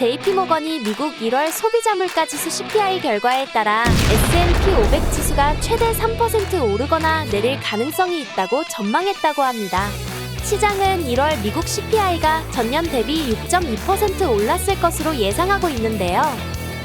JP모건이 미국 1월 소비자 물가 지수 CPI 결과에 따라 S&P 500 지수가 최대 3% 오르거나 내릴 가능성이 있다고 전망했다고 합니다. 시장은 1월 미국 CPI가 전년 대비 6.2% 올랐을 것으로 예상하고 있는데요.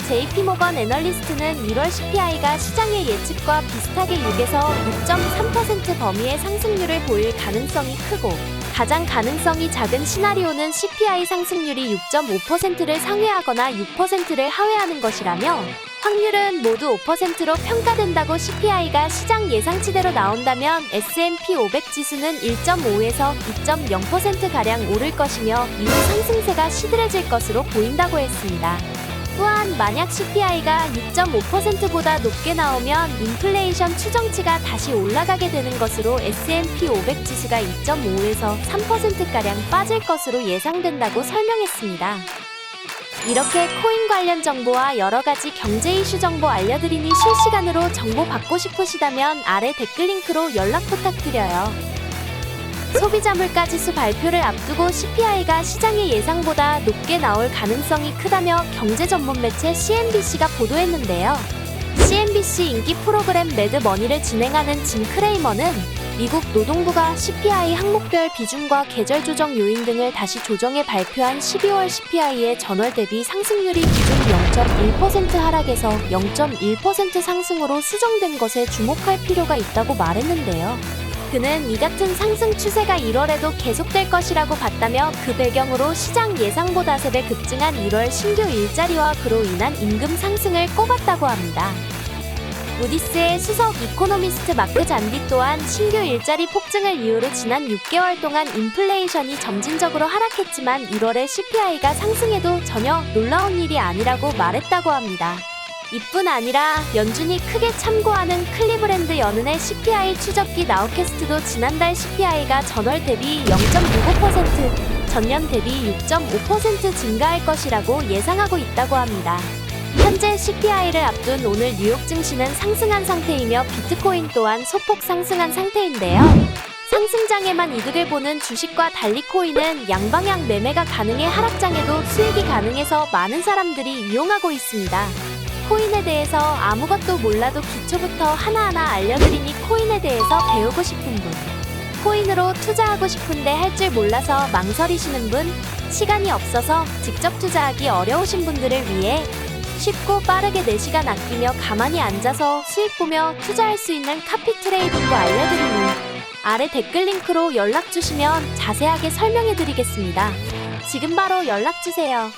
JP모건 애널리스트는 1월 CPI가 시장의 예측과 비슷하게 6에서 6.3% 범위의 상승률을 보일 가능성이 크고 가장 가능성이 작은 시나리오는 CPI 상승률이 6.5%를 상회하거나 6%를 하회하는 것이라며 확률은 모두 5%로 평가된다고 CPI가 시장 예상치대로 나온다면 S&P 500 지수는 1.5에서 2.0%가량 오를 것이며 이후 상승세가 시들해질 것으로 보인다고 했습니다. 또한 만약 CPI가 6.5%보다 높게 나오면 인플레이션 추정치가 다시 올라가게 되는 것으로 S&P 500 지수가 2.5에서 3%가량 빠질 것으로 예상된다고 설명했습니다. 이렇게 코인 관련 정보와 여러 가지 경제 이슈 정보 알려드리니 실시간으로 정보 받고 싶으시다면 아래 댓글 링크로 연락 부탁드려요. 소비자 물가 지수 발표를 앞두고 CPI가 시장의 예상보다 높게 나올 가능성이 크다며 경제 전문 매체 CNBC가 보도했는데요. CNBC 인기 프로그램 매드머니를 진행하는 짐 크레이머는 미국 노동부가 CPI 항목별 비중과 계절 조정 요인 등을 다시 조정해 발표한 12월 CPI의 전월 대비 상승률이 기존 0.1% 하락에서 0.1% 상승으로 수정된 것에 주목할 필요가 있다고 말했는데요. 그는 이 같은 상승 추세가 1월에도 계속될 것이라고 봤다며 그 배경으로 시장 예상보다 3배 급증한 1월 신규 일자리와 그로 인한 임금 상승을 꼽았다고 합니다. 무디스의 수석 이코노미스트 마크 잔디 또한 신규 일자리 폭증을 이유로 지난 6개월 동안 인플레이션이 점진적으로 하락했지만 1월에 CPI가 상승해도 전혀 놀라운 일이 아니라고 말했다고 합니다. 이뿐 아니라 연준이 크게 참고하는 클리브랜드 연은의 CPI 추적기 나우캐스트도 지난달 CPI가 전월 대비 0.65%, 전년 대비 6.5% 증가할 것이라고 예상하고 있다고 합니다. 현재 CPI를 앞둔 오늘 뉴욕 증시는 상승한 상태이며 비트코인 또한 소폭 상승한 상태인데요. 상승장에만 이득을 보는 주식과 달리 코인은 양방향 매매가 가능해 하락장에도 수익이 가능해서 많은 사람들이 이용하고 있습니다. 코인에 대해서 아무것도 몰라도 기초부터 하나하나 알려드리니 코인에 대해서 배우고 싶은 분, 코인으로 투자하고 싶은데 할 줄 몰라서 망설이시는 분, 시간이 없어서 직접 투자하기 어려우신 분들을 위해 쉽고 빠르게 4시간 아끼며 가만히 앉아서 수익 보며 투자할 수 있는 카피 트레이딩도 알려드리니 아래 댓글 링크로 연락 주시면 자세하게 설명해 드리겠습니다. 지금 바로 연락 주세요.